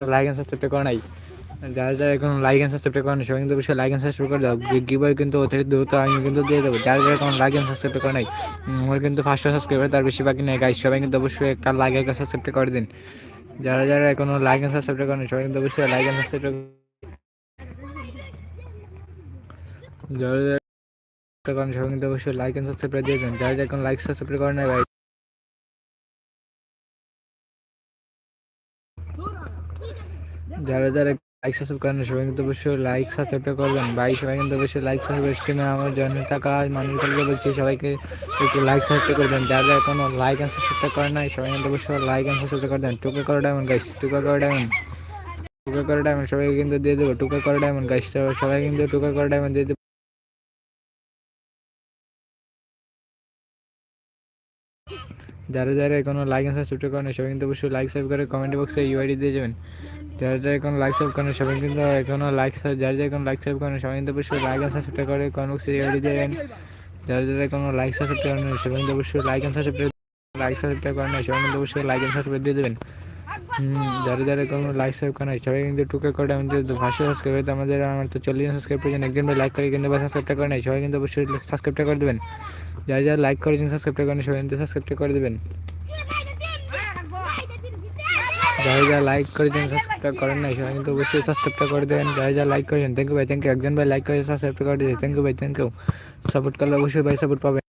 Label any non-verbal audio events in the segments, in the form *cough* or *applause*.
Like and subscribe করা নাই। যারা যারা এখন লাইক এন্ড সাবস্ক্রাইব করেন সবাই কিন্তু অবশ্যই লাইক এন্ড সাবস্ক্রাইব করে দাও। গিবই কিন্তু অতিরিক্ত দ্রুত আমি কিন্তু দিয়ে দেবো। যারা যারা এখন লাইক এন্ড সাবস্ক্রাইব করা নাই আমার কিন্তু ফার্স্ট সাবস্ক্রাইবার তার বেশি বাকি নেই। গাইস সবাই কিন্তু অবশ্যই একটা লাইক একটা সাবস্ক্রাইব করে দিন। যারা যারা এখনও লাইক এন্ড সাবস্ক্রাইব করেন সবাই কিন্তু অবশ্যই লাইক এন্ড সাবস্ক্রাইব যারা যারা করেন সবাই কিন্তু অবশ্যই লাইক এন্ড সাবস্ক্রাইব দিয়ে দেন। যারা যারা এখন লাইক সাবস্ক্রাইব করে না ভাই যারা যারা লাইক সাবস্ক্রাইব করেন, সবাই কিন্তু অবশ্যই লাইক সাবস্ক্রাইব করবেন। ভাই, সবাই কিন্তু অবশ্যই লাইক সাবস্ক্রাইব স্ট্রিমে আমার জন্য থাকা মানুষগুলোকে বলছি, সবাইকে একটু লাইক সাবস্ক্রাইব করবেন। যারা যারা কোনো লাইক অ্যান্ড সাবস্ক্রাইব করেন নাই, সবাই কিন্তু অবশ্যই লাইক অ্যান্ড সাবস্ক্রাইব করে দেন। টুকা করে ডায়মন্ড গাইস টুকা করে ডায়মন্ড টুকা করে ডায়মন্ড সবাইকে কিন্তু দিয়ে দেবো। টুকা করে ডায়মন্ড গাইস সবাই কিন্তু টুকা করে ডায়মন্ড দিয়ে দেবো। যারা যারা এখনও লাইক অ্যান্ড সাবস্ক্রাইব করেন সবাই কিন্তু অবশ্যই লাইক সাবস্ক্রাইব করে কমেন্ট বক্সে ইউআইডি দিয়ে যাবেন। যারা যারা এখন লাইক সাবস্ক্রাইব করেন সবাই কিন্তু এখনও লাইক যারা যারা এখন লাইক সাবস্ক্রাইব করেন সবাই কিন্তু অবশ্যই লাইক অ্যান্ড সাবস্ক্রাইব করে কমেন্ট দিয়ে যাবেন যারা যারা এখনও লাইক সাবস্ক্রাইব করেন সবাই কিন্তু অবশ্যই like and subscribe like subscribe করেন সবাই কিন্তু অবশ্যই লাইক অ্যান্ড সাবস্ক্রাইব দিয়ে দেবেন। যারা যারা কোনো লাইক সাবস্ক্রাইব করেন সবাই কিন্তু টুকে করে আমাদের ভাষা সাবস্ক্রাইব করতে আমাদের আমার তো চল্লিশ সাবস্ক্রাইব করেছেন একদিন লাইক করে কিন্তু সাবস্ক্রাইবটা করে নাই, সবাই কিন্তু অবশ্যই সাবস্ক্রাইবটা করে দেবেন। যারা যারা লাইক করেছেন সাবস্ক্রাইবটা করেন সবাই কিন্তু সাবস্ক্রাইবটা করে দেবেন। যারা যারা লাইক করেছেন সাবস্ক্রাইব করেন নাই সবাই কিন্তু অবশ্যই সাবস্ক্রাইবটা করে দেবেন যারা যারা লাইক করেছেন থ্যাংক ইউ ভাই থ্যাংক ইউ একজন ভাই লাইক করে সাবস্ক্রাইব করে দিয়েছে থ্যাংক ইউ ভাই থ্যাংক ইউ সাপোর্ট করলে অবশ্যই ভাই সাপোর্ট পাবেন।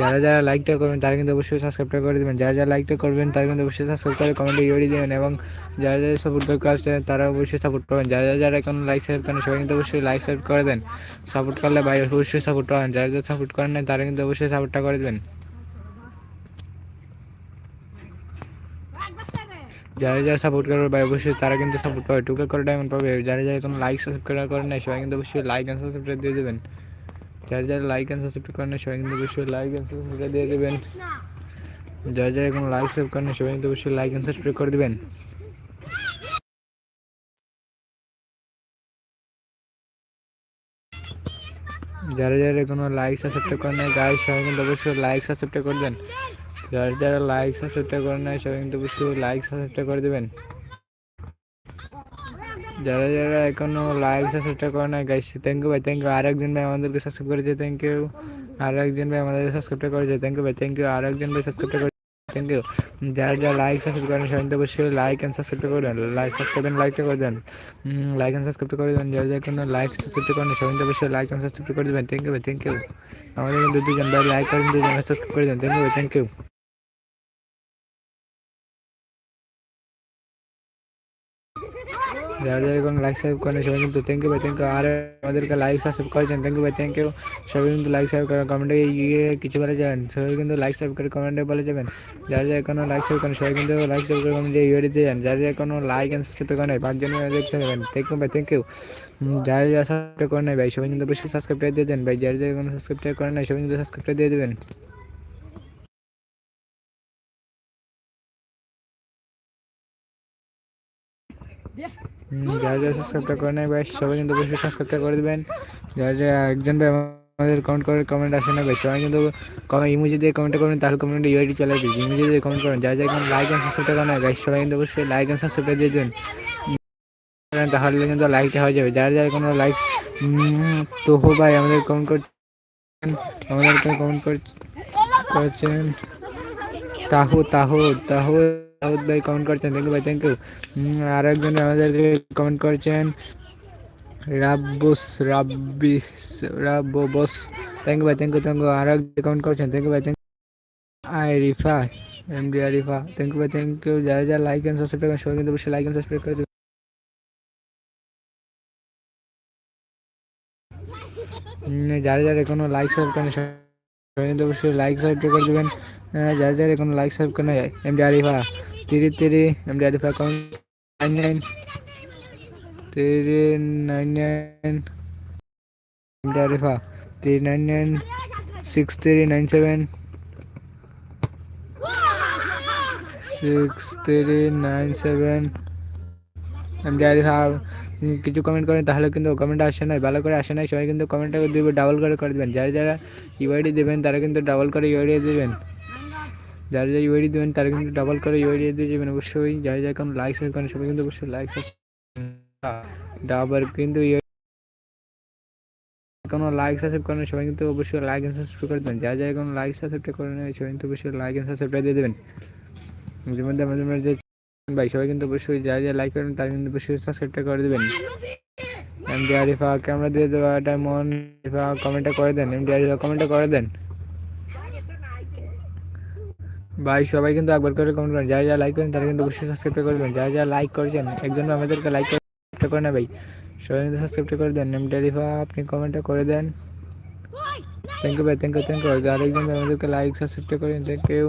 যারা যারা লাইকটা করবেন, তারা কিন্তু অবশ্যই সাবস্ক্রাইবটা করে দেবেন। যারা যারা লাইকটা করবেন, তারা কিন্তু অবশ্যই সাবস্ক্রাইব করে কমেন্টে ইউডি দেবেন এবং যারা যারা সাপোর্ট আছে, তারা অবশ্যই সাপোর্ট পাবেন। যারা যারা যারা এখন লাইক সাবস্ক্রাইব করেন, সবাই কিন্তু অবশ্যই লাইক সাবস্ক্রাইব করে দেন। সাপোর্ট করলে ভাই অবশ্যই সাপোর্ট পাবেন। যারা যারা সাপোর্ট করেন না তারা কিন্তু অবশ্যই সাপোর্টটা করে দেবেন। যারা যারা সাপোর্ট করবে ভাই, অবশ্যই তারা কিন্তু সাপোর্ট পাবে টুকে করে ডায়মন্ড পাবে। যারা যারা কোনো লাইক সাবস্ক্রাইব করে না সবাই কিন্তু অবশ্যই লাইক অ্যান্ড সাবস্ক্রাইব দিয়ে দেবেন। যারা যারা লাইক অ্যান্ড সাবস্ক্রাইব করে না সবাই কিন্তু অবশ্যই লাইক অ্যান্ড সাবস্ক্রাইব দিয়ে দেবেন। যারা যারা কোনো লাইক সাবস্ক্রাইব করে না সবাই কিন্তু অবশ্যই লাইক অ্যান্ড সাবস্ক্রাইব করে দেবেন। যারা যারা কোনো লাইক সাবস্ক্রাইব করে না গাইস সবাই কিন্তু অবশ্যই লাইক সাবস্ক্রাইব করে দেন। যারা যারা লাইক সাবস্ক্রাইব করেন না সবাই কিন্তু অবশ্যই লাইক সাবস্ক্রাইব করে দেবেন। যারা যারা এখনও লাইক সাবস্ক্রাইব করে না গাইস থ্যাংক ইউ ভাই থ্যাংক ইউ আর একজন ভাই আমাদেরকে সাবস্ক্রাইব করেছে থ্যাংক ইউ আর একজন ভাই আমাদেরকে সাবস্ক্রাইব করেছে থ্যাংক ইউ ভাই থ্যাংক ইউ আর একজন ভাই সাবস্ক্রাইব করে থ্যাংক ইউ যারা যারা লাইক সাবস্ক্রাইব করেন সবাই কিন্তু অবশ্যই লাইক অ্যান্ড সাবস্ক্রাইব করে দেন। লাইক সাবস্ক্রাইব অ্যান্ড লাইকটা করে দেন। লাইক অ্যান্ড সাবস্ক্রাইব করে দেন। যারা যারা কোনো লাইক সাবস্ক্রাইব করেন সবাই কিন্তু অবশ্যই লাইক অ্যান্ড সাবস্ক্রাইব করে দেবেন। থ্যাংক ইউ ভাই থ্যাংক ইউ আমাদের কিন্তু দুজন ভাই লাইক করেন, দুজন সাবস্ক্রাইব করে দেন। থ্যাংক ইউ ভাই থ্যাংক ইউ যারা যারা কোনো লাইক সাবস্ক্রাইব করেন, সবাই কিন্তু থ্যাংক ইউ ভাই থ্যাংক ইউ আর আমাদেরকে লাইক সাবস্ক্রাইব করেছেন থ্যাংক ইউ ভাই থ্যাংক ইউ সবাই কিন্তু লাইক সাবস্ক্রাইব করেন কমেন্টে গিয়ে কিছু বলে যাবেন। সবাই কিন্তু লাইক সাবস্ক্রাইব করে কমেন্টে বলে যাবেন। যারা যারা কোনো লাইক সাবস্ক্রাইব করেন, সবাই কিন্তু লাইক সাবস্ক্রাইব করে কমেন্টে ইয়ে দিয়ে যান যারা যারা কোনো লাইক অ্যান্ড সাবস্ক্রাইব করেন পাঁচজন দেখতে পাবেন। থ্যাংক ইউ ভাই থ্যাংক ইউ যারা যারা সাবস্ক্রাইব করেন ভাই, সবাই কিন্তু অবশ্যই সাবস্ক্রাইবটা দিয়ে দেন ভাই, যারা যারা কোনো সাবস্ক্রাইব করেন না সবাই কিন্তু সাবস্ক্রাইবটা দিয়ে দেবেন। যারা যারা সাবস্ক্রাইবটা করে নেয় ভাই, সবাই কিন্তু অবশ্যই সাবস্ক্রাইবটা করে দেবেন। যারা যারা একজন ভাই আমাদের কমেন্ট করে কমেন্ট আসে না ভাই, সবাই কিন্তু ইমোজি দিয়ে কমেন্ট করবেন তাহলে কমেন্টে ইউআইডি চলে আসবে। ইমোজি দিয়ে কমেন্ট করেন, যারা যারা লাইক অ্যান্ড সাবস্ক্রাইবটা করে নেয় ভাই, সবাই কিন্তু অবশ্যই লাইক অ্যান্ড সাবস্ক্রাইবটা দিয়ে দেবেন। তাহলে কিন্তু লাইকটা হয়ে যাবে। যারা যারা কোনো লাইক তো হো ভাই, আমাদের কমেন্ট করছেন আমাদেরকে কমেন্ট করছেন, তাহু তাহু তাহু দাউদ ভাই কমেন্ট করছেন। থ্যাংক ইউ ভাই থ্যাংক ইউ আর একজন আমাদেরকে কমেন্ট করছেন। রাব্বুস, রাব্বিস রাব্বস থ্যাংক ইউ ভাই থ্যাংক ইউ থ্যাংক ইউ আর একজন কমেন্ট করছেন। থ্যাংক ইউ ভাই thank I Rifa M D Arifa thank you ভাই থ্যাংক ইউ যারা যারা লাইক অ্যান্ড সাবস্ক্রাইব করেন সবাই কিন্তু অবশ্যই লাইক অ্যান্ড সাবস্ক্রাইব করে দেবেন। যারা যারা কোনো লাইক সাবস্ক্রাইব করেন অবশ্যই লাইক সাবস্ক্রাইব করে দেবেন। যারা যারা কোনো লাইক সাবস্ক্রাইব করেন M D Arifa three three M D Arifa কম nine nine three nine nine M D Arifa three nine nine six three nine seven six three nine seven M D Arifa কিছু comment করেন, তাহলে কিন্তু comment আসে নাই, ভালো করে আসে নাই, সবাই কিন্তু কমেন্টটা দেবে ডাবল করে করে দেবেন। যারা যারা ইউআইডি দেবেন, তারা কিন্তু ডাবল করে ইউআইডি দেবেন। যারা যা ইউআইডি দেবেন, তারা কিন্তু ডাবল করে ইউআইডি দিয়ে দেবেন, অবশ্যই। যারা যা কোনো লাইক সাবস্ক্রাইব করেন, সবাই কিন্তু অবশ্যই লাইক ডাবল কিন্তু কোনো লাইক সাবস্ক্রাইব করেন, সবাই কিন্তু অবশ্যই লাইক এন্ড সাবস্ক্রাইব করে দেবেন। যা যা কোনো লাইক সাবস্ক্রাইব করেন, সবাই কিন্তু অবশ্যই লাইক এন্ড সাবস্ক্রাইব দিয়ে দেবেন। মাঝে মধ্যে আমাদের যে ভাই, সবাই কিন্তু অবশ্যই যা যা লাইক করেন তার কিন্তু অবশ্যই সাবস্ক্রাইবটা করে দেবেন। এমডি আরিফা ক্যামেরা দিয়ে দেওয়া মন আরিফা কমেন্টটা করে দেন। এম এমডি আরিফা কমেন্টটা করে দেন। ভাই, সবাই কিন্তু একবার করে কমেন্ট করেন। যারা যা লাইক করেন তারা কিন্তু অবশ্যই সাবস্ক্রাইব করবেন যারা যা লাইক করেছেন, একজন আমাদেরকে লাইক করে না ভাই। সবাই কিন্তু সাবস্ক্রাইবটা করে দেন। এম এমডি আরিফা আপনি কমেন্টটা করে দেন। থ্যাংক ইউ ভাই থ্যাংক ইউ থ্যাংক ইউ আরেকজন আমাদেরকে লাইক সাবস্ক্রাইবটা করেন থ্যাংক ইউ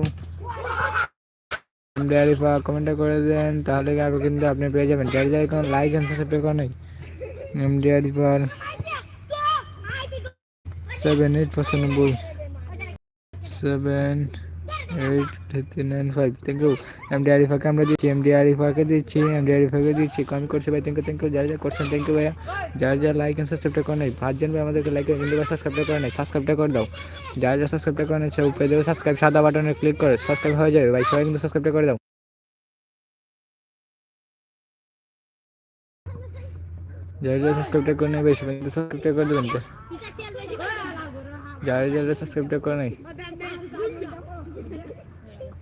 এমডি পা কমেন্টটা করে দেন, তাহলে কিন্তু আপনি পেয়ে যাবেন। যারা যা এখন লাইক এন্ড সাবস্ক্রাইব করেন নাই এমডি আরিফার সেভেন এইট পঁচানব্বই seven eight three nine five thank you MD আরিফাকে আমরা দিচ্ছি এমডি আরিফাকে দিচ্ছি এমডি আরিফাকে দিচ্ছি। কমেন্ট করছে ভাই থ্যাংক ইউ থ্যাংক যারা করছেন থ্যাংক ইউ ভাইয়া। যারা লাইক সাবস্ক্রাইবটা করে নাই, পাঁচজন ভাই আমাদেরকে লাইক কিন্তু সাবস্ক্রাইবটা করে নাই সাবস্ক্রাইবটা করে দাও। যারা যা সাবস্ক্রাইবটা করে নাই, সে উপরে সাবস্ক্রাইব সাদা বাটনে ক্লিক করে সাবস্ক্রাইব হয়ে যাবে ভাই, সবাই কিন্তু সাবস্ক্রাইবটা করে দাও। যারা যারা করে নাই, ভাই, সবাই করে দেবেন তো। যারা যারা সাবস্ক্রাইবটা করে নাই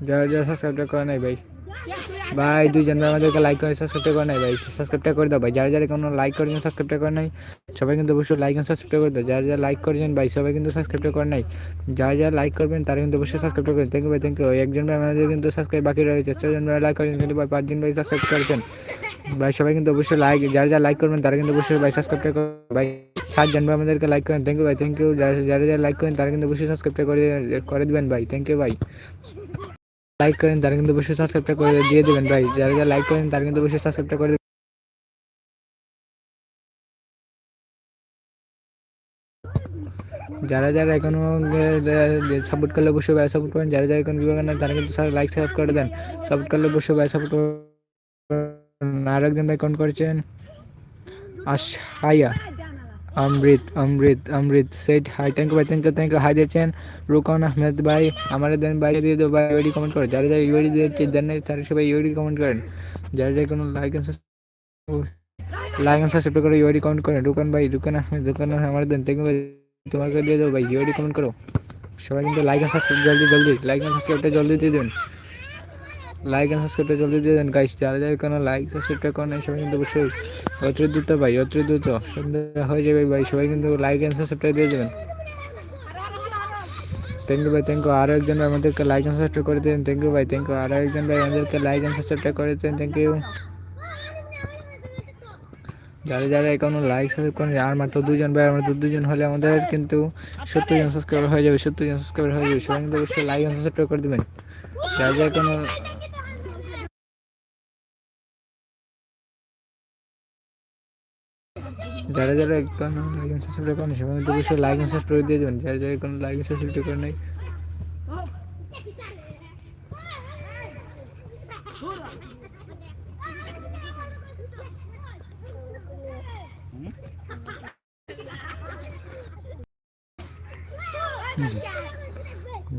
যারা যারা সাবস্ক্রাইবটা করে নাই ভাই। ভাই, দুইজন ভাই আমাদেরকে লাইক করে সাবস্ক্রাইবটা করে নাই ভাই। সাবস্ক্রাইবটা করে দাও ভাই। যারা যারা কোনো লাইক করেছেন সাবস্ক্রাইবটা করে নাই, সবাই কিন্তু অবশ্যই লাইক এন্ড সাবস্ক্রাইব করে দাও। যারা যারা লাইক করেছেন ভাই, সবাই কিন্তু সাবস্ক্রাইবটা করে নাই। যারা যারা লাইক করবেন, তারা কিন্তু অবশ্যই সাবস্ক্রাইব করবেন থ্যাংক ইউ ভাই থ্যাংক ইউ একজন ভাই আমাদের কিন্তু সাবস্ক্রাইব বাকি রয়েছে। ছজন ভাই লাইক করেছেন, কিন্তু ভাই পাঁচজন ভাই সাবস্ক্রাইব করেছেন। ভাই, সবাই কিন্তু অবশ্যই লাইক যারা যারা লাইক করবেন, তারা কিন্তু অবশ্যই ভাই সাবস্ক্রাইবটা ভাই, সাতজন ভাই আমাদেরকে লাইক করেন। থ্যাংক ইউ ভাই থ্যাংক ইউ যারা যারা যারা লাইক করেন, তারা কিন্তু অবশ্যই সাবস্ক্রাইবটা করে করে দেবেন ভাই। থ্যাংক ইউ ভাই। লাইক করেন, তারা কিন্তু অবশ্যই সাবস্ক্রাইবটা করে দিয়ে দেবেন ভাই। যারা যারা লাইক করেন, তারা কিন্তু অবশ্যই সাবস্ক্রাইবটা করে যারা যারা এখনও সাপোর্ট করলে অবশ্যই ভাই সাপোর্ট করেন যারা যারা এখন বিভাগ না তারা কিন্তু লাইক সাবস্ক্রাইব করে দেন। সাপোর্ট করলে অবশ্যই ভাই সাপোর্ট করেন আর একজন ভাই কমেন্ট করেছেন আশায়া Amrit Amrit Amrit. Set hi thank you ভাই thank you thank you hi দিয়েছেন রুকন আহমেদ ভাই আমার দেন ভাই দিয়ে দেবো ভাই ইউডি কমেন্ট করে। যারা যারা ইউডি দিয়েছে দেন তারা সবাই ইউডি কমেন্ট করেন। যারা যারা কোনো লাইক লাইক সাবস্ক্রাইব করে ইউডি কমেন্ট করেন। রুকন ভাই রুকন আহমেদ রুকন আমার দেন থ্যাংক ইউ ভাই তোমাকে দিয়ে দেবো ভাই ইউডি কমেন্ট করো। সবাই কিন্তু লাইক সাবস্ক্রাইব জলদি জলদি লাইক সাবস্ক্রাইবটা জলদি দিয়ে দেবেন লাইক এন্ড সাবস্ক্রাইবটা জলদি দিয়ে দেন গাইস যারা যারা কোনো লাইক সাবস্ক্রাইবটা করেন সবাই কিন্তু অবশ্যই অত্র দ্রুত ভাই, অত্র দ্রুত, সন্ধ্যা হয়ে যাবে ভাই, সবাই কিন্তু লাইক এন্ড সাবস্ক্রাইবটা দিয়ে দেবেন। থ্যাংক ইউ ভাই থ্যাংক ইউ আরও একজন ভাই আমাদেরকে লাইক এন্ড সাবস্ক্রাইব করে দেন থ্যাংক ইউ ভাই থ্যাংক ইউ আরও একজন ভাই আমাদেরকে লাইক এন্ড সাবস্ক্রাইবটা করে দেন থ্যাংক ইউ যারা যারা এখনও লাইক সাবস্ক্রাইব করেন আর মাত্র দুজন ভাই, আমরা দুজন হলে আমাদের কিন্তু সত্তর জন সাবস্ক্রাইবার হয়ে যাবে, সত্তর জন সাবস্ক্রাইবার হয়ে যাবে, সবাই কিন্তু অবশ্যই লাইক সাবস্ক্রাইব করে দেবেন। যারা যারা কোনো যারা যারা কোনো লাইক এন্ড সাবস্ক্রাইব করেন সবাই কিন্তু অবশ্যই লাইক এন্ড সাবস্ক্রাইব দিয়ে দেবেন। যারা যারা কোনো লাইক এন্ড সাবস্ক্রাইব করে নাই।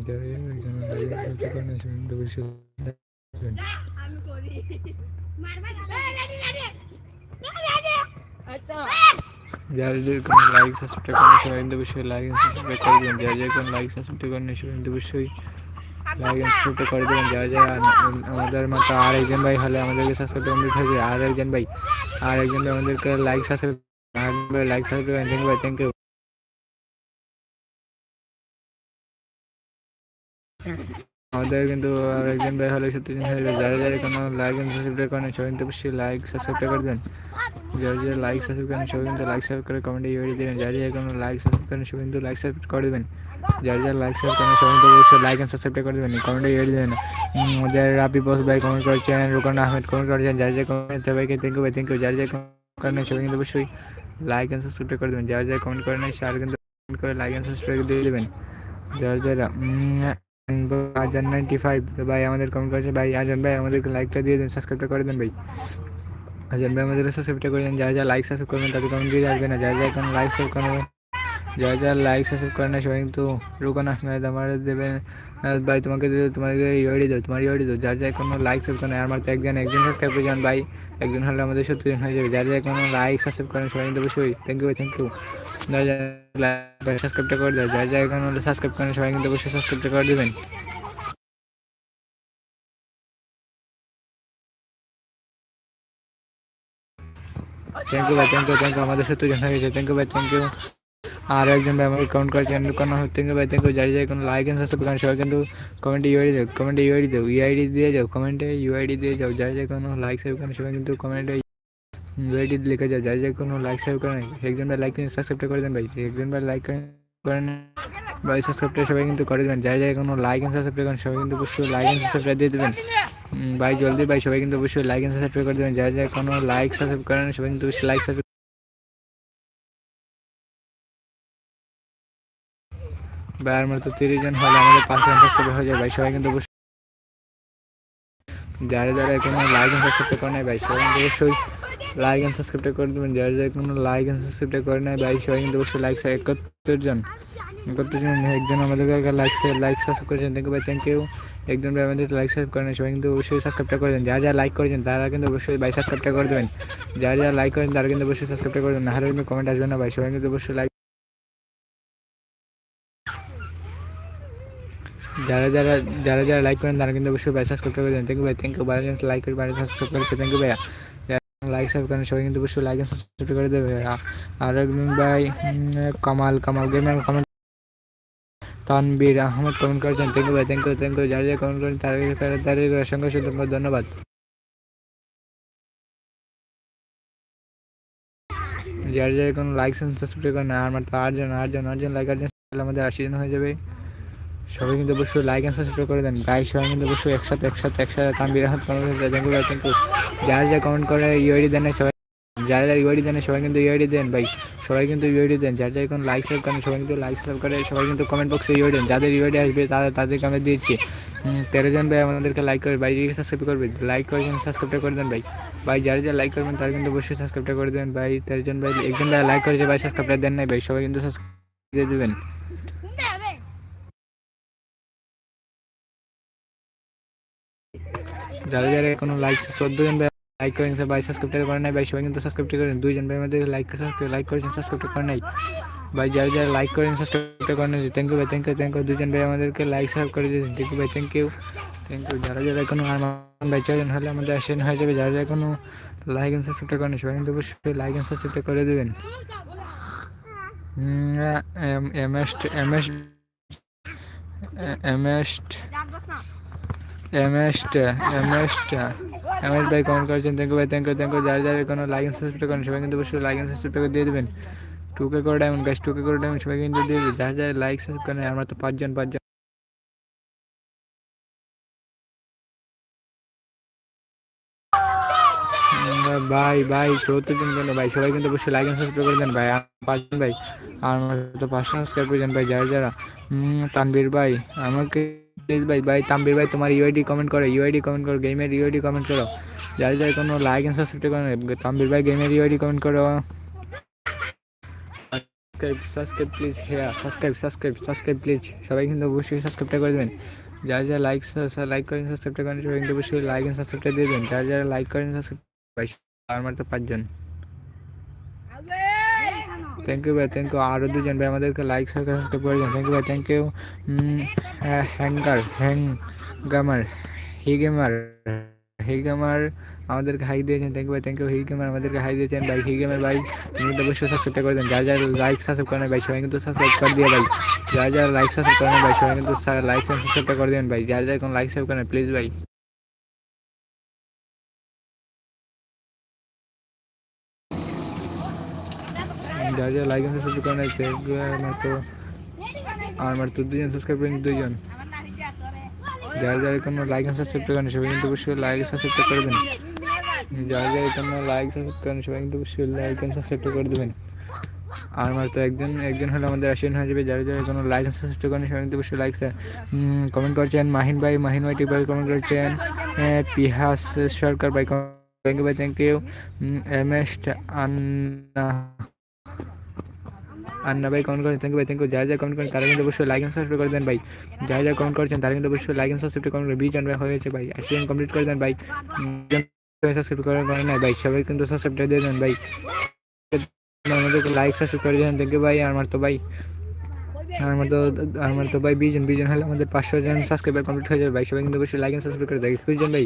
যারা যারা কোনো লাইক এন্ড সাবস্ক্রাইব করেন সবাই কিন্তু অবশ্যই আমি করি মারবা রেডি রেডি আচ্ছা যারা যারা কোনো লাইক সাবস্ক্রাইব করেন, সবাই করে দেবেন। যারা যারা কোনো লাইক সাবস্ক্রাইব করেন সবাই কিন্তু লাইক এন্ড করে দেবেন। যারা যারা আমাদের মতো আর একজন ভাই হলে আমাদেরকে সাবস্ক্রাইব কমপ্লিট হয়ে আর একজন ভাই, আর একজন ভাই আমাদেরকে like subscribe like subscribe thank you thank আমাদের কিন্তু আর একজন ভাই হলে সত্যি যারা যারা কোনো লাইক এন্ড সাবস্ক্রাইব করেন সবাই কিন্তু লাইক সাবস্ক্রাইব করে দেবেন। যারা যারা লাইক সাবস্ক্রাইব করেন, সবাই কিন্তু লাইক সাবস্ক্রাইব করে কমেন্টে ইয়ে দেবেন যারা যারা কোনো লাইক সাবস্ক্রাইব করেন, সবাই কিন্তু লাইক সাবস্ক্রাইব করে দেবেন। যারা যারা লাইক সাবস্ক্রাইব করেন, সবাই কিন্তু অবশ্যই লাইক এন্ড সাবস্ক্রাইব করে দেবেন। কমেন্টে ইয়ে দেবেন যারা রাপি বস ভাই কমেন্ট করেছেন, রুকান আহমেদ কমেন্ট করেছেন, যারা যারা কমেন্ট সবাইকে থ্যাংক ইউ ভাই থ্যাংক ইউ যারা যারা করেন সবাই কিন্তু অবশ্যই লাইক এন্ড সাবস্ক্রাইব করে দেবেন। যারা যারা কমেন্ট করেন তারা কিন্তু কমেন্ট করে লাইক এন্ড সাবস্ক্রাইব দিয়ে দেবেন। যারা যারা আজান নাইনটি ফাইভ ভাই আমাদের কমেন্ট করেছে, ভাই আজান ভাই আমাদেরকে লাইকটা দিয়ে দেন সাবস্ক্রাইবটা করে দেন, ভাই। আজান ভাই আমাদের সাবস্ক্রাইবটা করে যারা যারা লাইক সাবস্ক্রাইব করবেন, তাদের কমেন্ট দিয়ে আসবে না যারা যারা কোনো লাইক সাবস্ক্রাইব করবে যারা যারা লাইক সাবস্ক্রাইব করে না সবাই কিন্তু রুকান আহমেদ আমার দেবেন ভাই তোমাকে তোমাকে ইউআইডি দেবো তোমার ইউআইডি দেবো যার যার কোনো লাইক সাবস্ক্রাইব করে আমার তো একজন একজন সাবস্ক্রাইব করে যান ভাই। একজন হলে আমাদের জন হয়ে যাবে। যার যার কোনো লাইক সাবস্ক্রাইব করেন সবাই কিন্তু অবশ্যই থ্যাংক ইউ থ্যাংক ইউ যারা সাবস্ক্রাইবটা করে দেয় যার যার কোনো সাবস্ক্রাইব করেন সবাই কিন্তু অবশ্যই সাবস্ক্রাইবটা করে দেবেন। থ্যাংক ইউ ভাই থ্যাংক ইউ থ্যাংক ইউ আমাদের সাথে জন হয়ে গেছে। থ্যাংক ইউ ভাই থ্যাংক ইউ আর একজন ভাই আমাকে কমেন্ট করেছেন কোনো থ্যাংক ইউ ভাই থ্যাংক ইউ যাই যাই কোনো লাইক এন্ড সাবস্ক্রাইব করেন, সবাই কিন্তু কমেন্টে ইউআইডি দেও কমেন্টে ইউআইডি দেও ইউআইডি দিয়ে যাও কমেন্টে ইউআইডি দিয়ে যাও। যাই যাই কোনো লাইক সাবস্ক্রাইব করেন, সবাই কিন্তু কমেন্টে ইউআইডি লিখে যাও। যাই যাই কোনো লাইক সাবস্ক্রাইব করেন, একজন ভাই লাইক সাবস্ক্রাইব করে দেন ভাই। একজন ভাই লাইক করেন ভাই সাবস্ক্রাইবটা সবাই কিন্তু করে দেবেন। যারা যারা কোনো লাইক অ্যান্ড সাবস্ক্রাইব করেন, সবাই কিন্তু অবশ্যই লাইক অ্যান্ড সাবস্ক্রাইবটা দিয়ে দেবেন। ভাই, জলদি ভাই, সবাই কিন্তু অবশ্যই লাইক অ্যান্ড সাবস্ক্রাইব করে দেবেন। যারা যারা কোনো লাইক সাবস্ক্রাইব করেন সবাই কিন্তু অবশ্যই লাইক সাবস্ক্রাইব ভাই তিরিশ জন হলে আমাদের পাঁচ জন সাবস্ক্রাইব হয়ে যাবে ভাই, সবাই কিন্তু অবশ্যই যারা যারা কোনো লাইক অ্যান্ড সাবস্ক্রাইব করে নাই, ভাই, সবাই কিন্তু অবশ্যই লাইক অ্যান্ড সাবস্ক্রাইবটা করে দেবেন। যারা যারা কোনো লাইক অ্যান্ড সাবস্ক্রাইবটা করে নাই, ভাই, সবাই কিন্তু অবশ্যই লাইক একাত্তর জন একাত্তর জন একজন আমাদের লাইক লাইক সাবস্ক্রাইব করেছেন থ্যাংক ভাই থ্যাংক ইউ একজন ভাই আমাদের লাইক সাবস্ক্রাইব করেন, সবাই কিন্তু অবশ্যই সাবস্ক্রাইবটা করে দেন। যারা যারা লাইক করেছেন, তারা কিন্তু অবশ্যই ভাই সাবস্ক্রাইবটা করে দেবেন। যারা যারা লাইক করেন তারা কিন্তু অবশ্যই সাবস্ক্রাইবটা করে দেবেন। না হলে কিন্তু কমেন্ট আসবে না ভাই, সবাই কিন্তু অবশ্যই লাইক যারা যারা যারা যারা লাইক করেন, তারা কিন্তু অবশ্যই ভাই সাবস্ক্রাইব করে দেন। থ্যাংক ইউ ভাই থ্যাংক ইউ বাইরে লাইক করে বাইরে সাবস্ক্রাইব করেছে থ্যাংক ইউ ভাইয়া। লাইক সাবস্ক্রাইব করেন। সবাই কিন্তু অবশ্যই লাইক সাবস্ক্রাইব করে দেবে। আর একজন ভাই কামাল কামাল গেমের কমেন্ট তানবীর আহমদ কমেন্ট করেছেন। থ্যাংক ইউ ভাই থ্যাংক ইউ থ্যাংক ইউ যারা যারা কমেন্ট করেন তাদের তাদের অসংখ্য অসংখ্য ধন্যবাদ। যারা যারা কোনো লাইক সাবস্ক্রাইব করেন, আর মাত্র আটজন আটজন আটজন লাইক আটজন, আমাদের আশি জন হয়ে যাবে। সবাই কিন্তু অবশ্যই লাইক অ্যান্ড সাবস্ক্রাইব করে দেন। গাই সবাই কিন্তু অবশ্যই একসাথে একসাথে একসাথে তানবীর আহমেদ কমেন্ট ইউ যারা যা কমেন্ট করে ইউআইডি দেন সবাই। যারা যারা ইউআইডি দেন সবাই কিন্তু ইউআইডি দেন। ভাই, সবাই কিন্তু ইউআইডি দেন। যার যারা এখন লাইক সাবস্ক্রাইব করেন সবাই কিন্তু লাইক সাবস্ক্রাইব করে, সবাই কিন্তু কমেন্ট বক্সে ইউআইডি দেন। যাদের ইউআইডি আসবে, তারা, তাদেরকে আমরা দিচ্ছি। তেরো জন ভাই আমাদেরকে লাইক করে ভাই সাবস্ক্রাইব করবে। লাইক করেছেন সাবস্ক্রাইবটা করে দেন ভাই। ভাই, যারা যারা লাইক করবেন, তারা কিন্তু অবশ্যই সাবস্ক্রাইবটা করে দেন। ভাই, তেরো জন ভাই, একজন ভাই লাইক করেছে, ভাই সাবস্ক্রাইবটা দেন নাই ভাই। সবাই কিন্তু সাবস্ক্রাইব দিয়ে দেবেন শুনতে হবে যারা যারা কোনো লাইক চোদ্দ জন লাইক করেন ভাই সাবস্ক্রাইব করে নাই। ভাই, সবাই কিন্তু সাবস্ক্রাইব করেন দুইজন ভাই আমাদের লাইক লাইক করেছেন সাবস্ক্রাইব করে নাই। ভাই, যারা যারা লাইক করেন সাবস্ক্রাইব করে নাই থ্যাংক ইউ ভাই থ্যাংক ইউ থ্যাংক ইউ দুজন ভাই আমাদেরকে লাইক সাবস্ক্রাইব করে দিয়েছেন। থ্যাংক ইউ ভাই থ্যাংক ইউ থ্যাংক ইউ যারা যারা কোনো আরমান ভাই চাইলেন হলে আমাদের আসেন হয়ে যাবে। যারা যারা কোনো লাইক এন্ড সাবস্ক্রাইব করেন, সবাই কিন্তু অবশ্যই লাইক এন্ড সাবস্ক্রাইব করে দেবেন। M, S M S M, S এমএসটা এমএসটা এমএস ভাই কমেন্ট করেছেন থ্যাংক ইউ ভাই থ্যাংক ইউ থ্যাংক ইউ যারা যারা কোনো লাইক এন্ড সাবস্ক্রাইব করেন, সবাই কিন্তু অবশ্যই লাইক এন্ড সাবস্ক্রাইব করে দিয়ে দেবেন। টুকে করে ডায়মন্ড গাছ টুকে করে ডায়মন্ড সবাই কিন্তু দিয়ে দেবেন। যারা যারা লাইক সাবস্ক্রাইব করেন, আমরা তো পাঁচজন পাঁচজন। ভাই ভাই, চৌত্রিশ জন কেন ভাই? সবাই কিন্তু অবশ্যই লাইক এন্ড সাবস্ক্রাইব করে দেন ভাই। পাঁচজন ভাই আমার তো পাঁচশো সাবস্ক্রাইব করে দেন ভাই, যারা যারা। তানবীর ভাই, আমাকে প্লিজ ভাই ভাই তানবীর ভাই, তোমার ইউআইডি কমেন্ট করো ইউআইডি কমেন্ট করো গেমের ইউআইডি কমেন্ট করো। যারা যারা কোনো লাইক এন্ড সাবস্ক্রাইব করেন তানবীর ভাই গেমের ইউআইডি কমেন্ট করো। সাবস্ক্রাইব সাবস্ক্রাইব প্লিজ হ্যাঁ সাবস্ক্রাইব সাবস্ক্রাইব সাবস্ক্রাইব প্লিজ সবাই কিন্তু অবশ্যই সাবস্ক্রাইবটা করে দেবেন। যারা যারা লাইক লাইক করেন সাবস্ক্রাইবটা করেন, সবাই কিন্তু অবশ্যই লাইক এন্ড সাবস্ক্রাইবটা দিয়ে দেবেন। যারা যারা লাইক করেন সাবস্ক্রাইব ভাই আর মাত্র পাঁচজন। থ্যাংক ইউ ভাই থ্যাংক ইউ আরও দুজন ভাই আমাদেরকে লাইক সাবস্ক্রাইব করে দেন। থ্যাংক ইউ ভাই thank you hanger hang gamer hi gamer hi gamer আমাদেরকে হাই দিয়েছেন। থ্যাংক ইউ ভাই থ্যাংক ইউ হি গেমার আমাদেরকে হাই দিয়েছেন, ভাই। হি গেমার ভাই। তুমি তো অবশ্যই সাবস্ক্রাইবটা করে দেন। যারা যারা লাইক সাবস্ক্রাইব করেন ভাই, সবাই কিন্তু সাবস্ক্রাইব করে দিয়ে, ভাই। যারা যারা লাইক সাবস্ক্রাইব করেন ভাই, সবাই কিন্তু লাইক সাবস্ক্রাইবটা করে দেবেন, ভাই। যারা যারা কোনো লাইক সাবস্ক্রাইব করেন প্লিজ ভাই। যারা যারা লাইক সাবস্ক্রাইব করেন আমার তো আর তো দুজন সাবস্ক্রাইব করেন দুজন যারা যারা কোনো লাইক সাবস্ক্রাইব করেন সবাই কিন্তু অবশ্যই লাইক সাবস্ক্রাইব করে দেবেন। যারা যারা কোনো লাইক সাবস্ক্রাইব করেন সবাই কিন্তু অবশ্যই লাইক সাবস্ক্রাইব করে দেবেন। আর আমার তো একজন একজন হলে আমাদের আশীন হয়ে যাবে যারা যারা কোনো লাইক সাবস্ক্রাইব করেন সবাই কিন্তু অবশ্যই লাইক কমেন্ট করছেন। মাহিন ভাই মাহিন ভাই টিপ ভাই কমেন্ট করছেন। আহ, পিহাস সরকার ভাই থ্যাংক ইউ ভাই থ্যাংক ইউ এম এস আন্না আর না ভাই কমেন্ট করেন থ্যাংক ইউ ভাই থ্যাংক ইউ যারা যারা কমেন্ট করেন, তারা কিন্তু অবশ্যই লাইক এন্ড সাবস্ক্রাইব করে দেন ভাই। যারা যারা কমেন্ট করেছেন, তারা কিন্তু অবশ্যই লাইক এন্ড সাবস্ক্রাইব কমেন্ট করে বিজন ভাই হয়েছে ভাই। আসলে কমপ্লিট করে দেন ভাই। সাবস্ক্রাইব করে করে নাই ভাই, সবাই কিন্তু সাবস্ক্রাইবটা দিয়ে দেন ভাই। আমাদেরকে লাইক সাবস্ক্রাইব করে দেন থ্যাংক ইউ ভাই। আমার তো ভাই আমার তো আমার তো ভাই বিজন বিজন হলে আমাদের পাঁচশো জন সাবস্ক্রাইবার কমপ্লিট হয়ে যাবে ভাই। সবাই কিন্তু অবশ্যই লাইক এন্ড সাবস্ক্রাইব করে দেয় জন ভাই,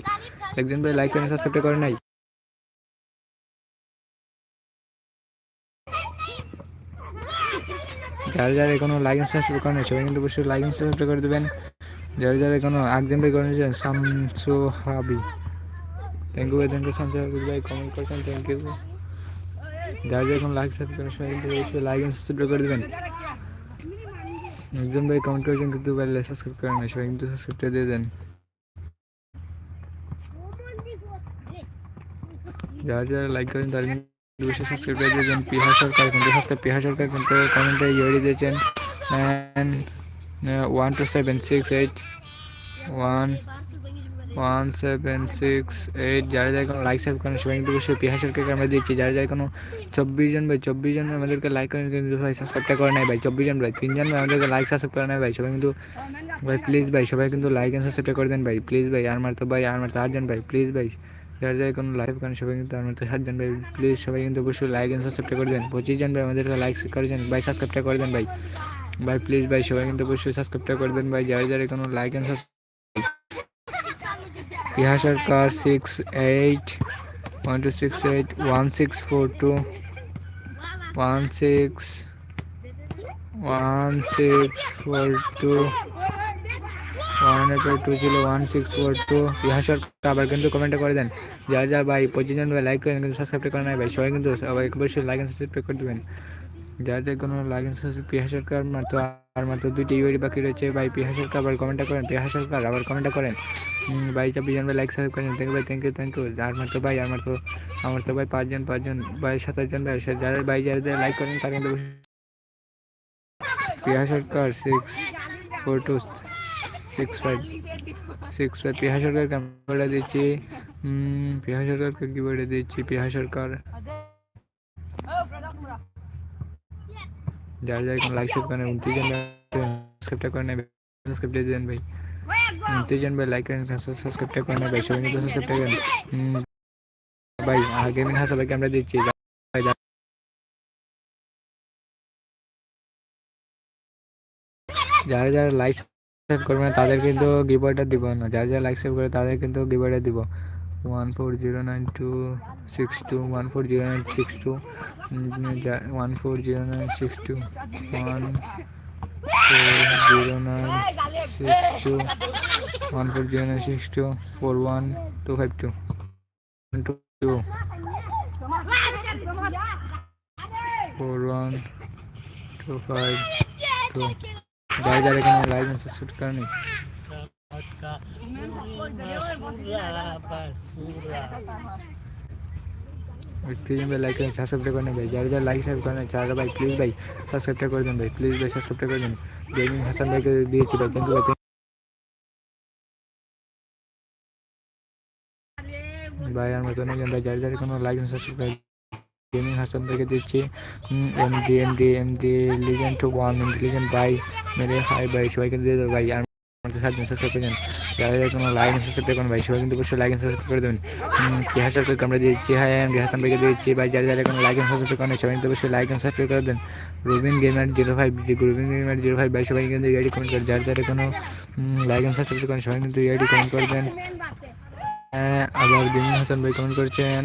একজন ভাই লাইক এন্ড সাবস্ক্রাইব করে নাই। যারা যারা কোনো লাইক সাবস্ক্রাইব করেন সবাই কিন্তু অবশ্যই লাইক সাবস্ক্রাইব করে দেবেন। যারা যারা কোনো একজন ভাই করেছেন শামসু হাবি। থ্যাংক ইউ ভাই থ্যাংক ইউ শামসু হাবি। ভাই কমেন্ট করছেন থ্যাংক ইউ যারা যারা কোনো লাইক সাবস্ক্রাইব করেন সবাই কিন্তু অবশ্যই লাইক সাবস্ক্রাইব করে দেবেন। একজন ভাই কমেন্ট করেছেন, কিন্তু ভাই সাবস্ক্রাইব করেন না সবাই কিন্তু সাবস্ক্রাইবটা দিয়ে দেন। যারা যারা লাইক করেন, তারা অবশ্যই সাবস্ক্রাইব করে দিয়েছেন, পিহা সরকার কিন্তু সাবস্ক্রাইব পিহা সরকার কিন্তু কমেন্টে ইয়ে দিয়েছেন। One two seven six eight one one seven six eight যারা যারা কোনো লাইক সাবস্ক্রাইব করেন, সবাই কিন্তু অবশ্যই পিহা সরকারকে আমরা দিচ্ছি। যারা যারা কোনো চব্বিশ জন ভাই চব্বিশ জন আমাদেরকে লাইক করেন, কিন্তু ভাই সাবস্ক্রাইবটা করে নাই ভাই। চব্বিশ জন ভাই, তিনজন ভাই আমাদেরকে লাইক সাবস্ক্রাইব করে নাই ভাই। সবাই কিন্তু, ভাই প্লিজ ভাই, সবাই কিন্তু লাইক অ্যান্ড সাবস্ক্রাইব করে দেন ভাই। প্লিজ ভাই, আর মার তো ভাই, আর মার তো আটজন ভাই। প্লিজ ভাই। যারা যারা কোনো লাইভ করেন, সবাই কিন্তু আমার তো সাতজন ভাই। প্লিজ সবাই কিন্তু অবশ্যই লাইক অ্যান্ড সাবস্ক্রাইব করে দেন। পঁচিশ জন ভাই, আমাদেরকে লাইক করেছেন ভাই সাবস্ক্রাইবটা করে দেন ভাই। ভাই প্লিজ ভাই, সবাই কিন্তু অবশ্যই সাবস্ক্রাইবটা করে দেন ভাই। যার যারা কোনো like and subscribe পিহা Sarkar six eight one two six eight one six four two one six one six four two one two ছিল ওয়ান সিক্স ফোর টু ইহা সরকার আবার কিন্তু কমেন্টে করে দেন। যা যা ভাই পঁচিশ জন ভাই লাইক করেন কিন্তু সাবস্ক্রাইব করে নাই ভাই সবাই কিন্তু সবাই অবশ্যই লাইক অ্যান্ড সাবস্ক্রাইব করে দেবেন। যার যার কোনো লাইক অ্যান্ড সাবস্ক্রাইব পিহা সরকার মাত্র আর মাত্র দুইটি ইউরি বাকি রয়েছে ভাই পিহা সরকার আবার কমেন্টটা করেন পিহা সরকার আবার কমেন্টটা করেন। ভাই চব্বিশ জন ভাই লাইক সাবস্ক্রাইব করেন থ্যাংক ভাই থ্যাংক ইউ থ্যাংক ইউ আর মাত্র ভাই আমার তো আমার তো ভাই পাঁচজন পাঁচজন ভাই সাতাশ জন ভাই যারা ভাই যারা লাইক করেন তারা কিন্তু পিহা সরকার সিক্স ফোর টু সরকারকে কি বলে দিচ্ছি। পিহা সরকার যারা যারা কোনো লাইক সাবস্ক্রাইব উনত্রিশ জন সাবস্ক্রাইবটা দেন ভাই। উনত্রিশ জন ভাই লাইক করেন সাবস্ক্রাইবটা করে নেবে। সবাই সাবস্ক্রাইবটা করেন ভাই ভাইকে আমরা দিচ্ছি। যারা যারা লাইক সাবস্ক্রাইব করবে না তাদের কিন্তু গিভওয়েটা দিব না যারা যারা লাইক সাবস্ক্রাইব করে তাদের কিন্তু গিভওয়েটা দিব one four zero nine two six two one four zero nine six two one four zero nine six two one four zero nine six two one four zero nine six two four one two five two two two four one two five two যারা যারা এখানে live subscribe করেনি তিন ভাই like করেন সাবস্ক্রাইবটা করে নেন ভাই যারা যারা লাইক সাবস্ক্রাইব করেন চারা ভাই প্লিজ ভাই সাবস্ক্রাইবটা করে দেন ভাই প্লিজ ভাই সাবস্ক্রাইবটা করে দেন গেমিং হাসান ভাইকে দিয়েছি ভাই থ্যাংক ইউ ভাই ভাই আমার তো নেই ভাই যারা যারা কোনো লাইক সাবস্ক্রাইব গেমিং হাসান ভাইকে দিচ্ছি M D M D M D legend one M D legend ভাই মেরে হাই ভাই সবাইকে দিয়ে দেবো ভাই আর তো সাতজন সাবস্ক্রাইব করে যারা কোনো লাইক সাবস্ক্রাইব করেন ভাই সবাই কিন্তু অবশ্যই লাইক সাবস্ক্রাইব করে দেবেন। পিহা সরকারকে আমরা দিয়েছি হ্যাঁ এম ডি ভাইকে দিয়েছি। ভাই, যারা যারা কোনো লাইক সাবস্ক্রাইব করেন সবাই কিন্তু অবশ্যই লাইক সাবস্ক্রাইব করে দেন। Rubin gamer zero five Rubin gamer zero five ভাই সবাই কিন্তু আইডি কমেন্ট করে। যারা যারা কোনো লাইক সাবস্ক্রাইব করেন সবাই কিন্তু আইডি কমেন্ট করে দেন। আবার গেমিং হাসান ভাই কমেন্ট করছেন।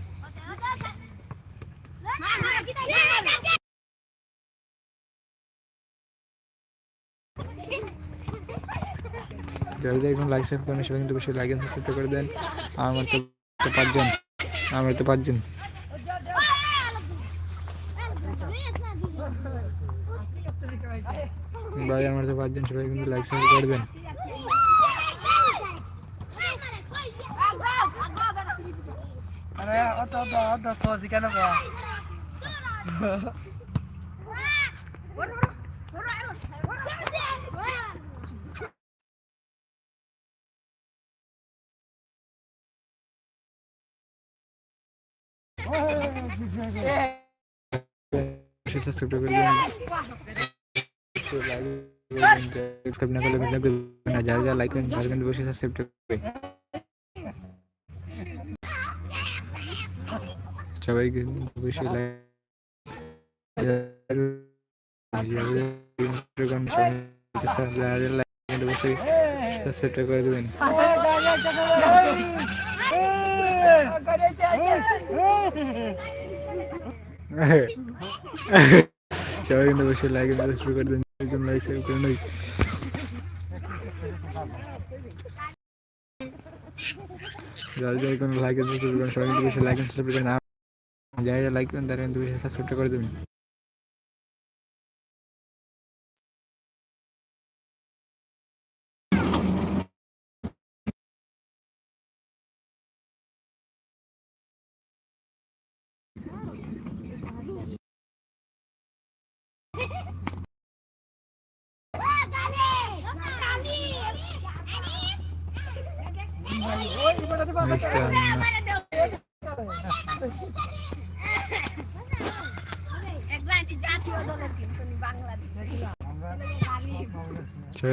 যারা যারা কোনো লাইক সাবস্ক্রাইব করেন সবাই কিন্তু অবশ্যই লাইক এন্ড সাবস্ক্রাইব করে দেন আমার তো পাঁচজন আমার তো পাঁচজন ভাই আমার তো পাঁচজন সবাই কিন্তু লাইক সাবস্ক্রাইব করে দেন আরে সাবস্ক্রাইব করে দিবেন সাবস্ক্রাইব না করলে কিন্তু লাগবে না যারা যারা লাইক করেন তারা কিন্তু অবশ্যই সাবস্ক্রাইব করবে সবাই কিন্তু অবশ্যই লাইক ইনস্টাগ্রাম যারা যারা লাইক কিন্তু অবশ্যই সাবস্ক্রাইব করে দেবেন *laughs* সবাই কিন্তু অবশ্যই লাইক সাবস্ক্রাইব করে দিন একদম লাইক সেভ করে নেই লাইক সবাই কিন্তু অবশ্যই লাইক যারা যারা লাইক করেন, তারা কিন্তু সাবস্ক্রাইব করে দেবেন।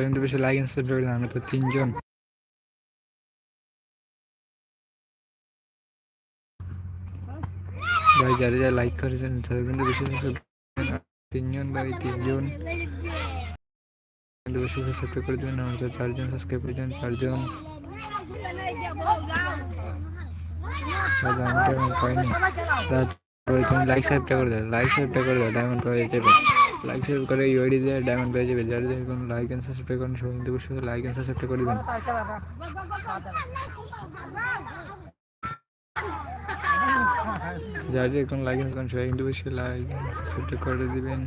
কিন্তু বেশি দেন আমরা তো তিনজন। ভাই, যারা যারা লাইক করেছেন তাদের কিন্তু বেশি করে। তিনজন। ভাই তিনজন কিন্তু বেশি সাবস্ক্রাইব করে দেবেন আমরা চারজন সাবস্ক্রাইব করেছেন চারজন। ডায়মন্ড পাইনি। লাইক করে লাইক করে ডায়মন্ড যাবে। লাইক করে ডায়মন্ড যাবে। কিন্তু করে দেবেন। যারা যারা কোনো লাইক অ্যান্ড করেন সবাই কিন্তু অবশ্যই লাইক সাবস্ক্রাইব করে দিবেন।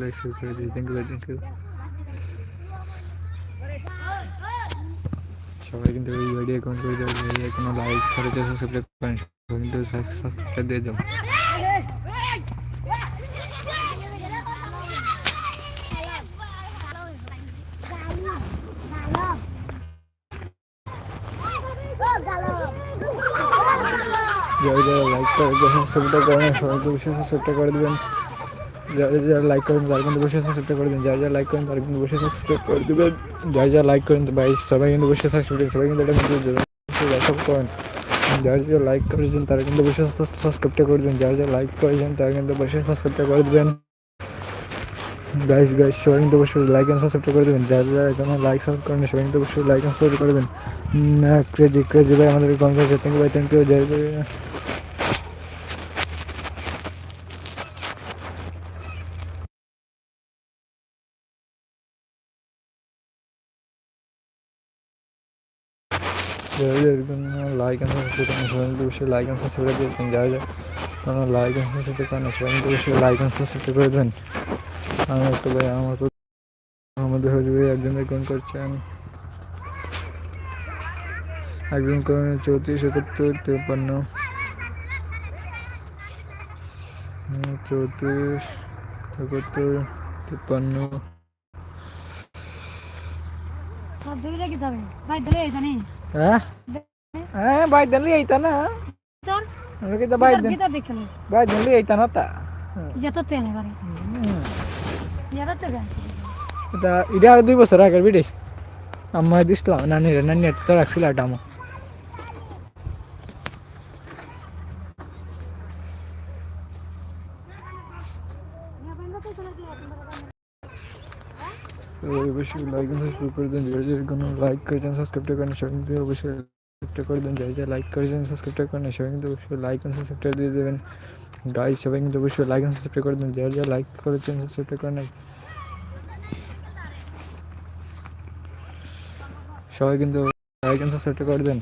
লাইক সাবস্ক্রাইব করে দিবেন থ্যাংক ইউ থ্যাংক ইউ সবাই কিন্তু এই ভিডিও কমেন্ট করে যদি কোনো লাইক সার্চ সাবস্ক্রাইব করেন কিন্তু সাবস্ক্রাইব যারা যারা লাইক করে যে সাবস্ক্রাইব করেন সবাইকে অবশ্যই সাবস্ক্রাইব করে দেবেন। যারা যারা লাইক করেন, তারা কিন্তু অবশ্যই সাবস্ক্রাইব করে দেবেন। যারা যারা লাইক করেন, তারা কিন্তু বসে সাবস্ক্রাইব করে দেবেন। যারা যারা লাইক করেন ভাই সবাই কিন্তু অবশ্যই সাবস্ক্রাইব সবাই কিন্তু এটা কিন্তু করেন যারা যারা লাইক করেছেন তারা কিন্তু অবশ্যই সাবস্ক্রাইবটা করে দেবেন। যারা যা লাইক করেছেন তারা কিন্তু অবশ্যই সাবস্ক্রাইবটা করে দেবেন। গাইস গাইস সবাই কিন্তু অবশ্যই লাইক অ্যান্ড সাবস্ক্রাইব করে দেবেন। যারা যারা এখনও লাইক সাবস্ক্রাইব করেন সবাই কিন্তু অবশ্যই লাইক অ্যান্ড সাবস্ক্রাইব করে দেবেন। ক্রেজি ক্রেজি ভাই, আমাদের করেছে থ্যাংক ইউ ভাই থ্যাংক ইউ জয় এরকম লাইক অ্যান্ড সাবস্ক্রাইব সবাই অবশ্যই লাইক অ্যান্ড সাবস্ক্রাইব যারা কোনো লাইক অ্যান্ড সাবস্ক্রাইব করেন সবাই অবশ্যই লাইক করে দেবেন আমার তো ভাই আমার তো আমাদের হয়ে যাবে একজনের কোন করছেন একজন করেন চৌত্রিশ একাত্তর তিপ্পান্ন চৌত্রিশ একাত্তর তিপ্পান্ন ভাই দিলে এখানে দিনলি এইতা না। তা। যত তেল এবারে। যত তেল এটা এটা আর দুই বছর আগের বিডি। আম্মা দিছিলাম নানির নানি তো রাখছিল এটা আমার অবশ্যই লাইক সাবস্ক্রাইব করে দেন, যারা যারা কোনো লাইক করেছেন সাবস্ক্রাইব করেন সবাই কিন্তু অবশ্যই সাবস্ক্রাইব করে দেন, যারা যারা লাইক করেছেন সাবস্ক্রাইব করেন সবাই কিন্তু অবশ্যই লাইক এন্ড সাবস্ক্রাইব দিয়ে দেবেন। গাইস সবাই কিন্তু অবশ্যই লাইক এন্ড সাবস্ক্রাইব করে দেন, যারা যারা লাইক করেছেন সাবস্ক্রাইব করেন সবাই কিন্তু লাইক এন্ড সাবস্ক্রাইব করে দেন।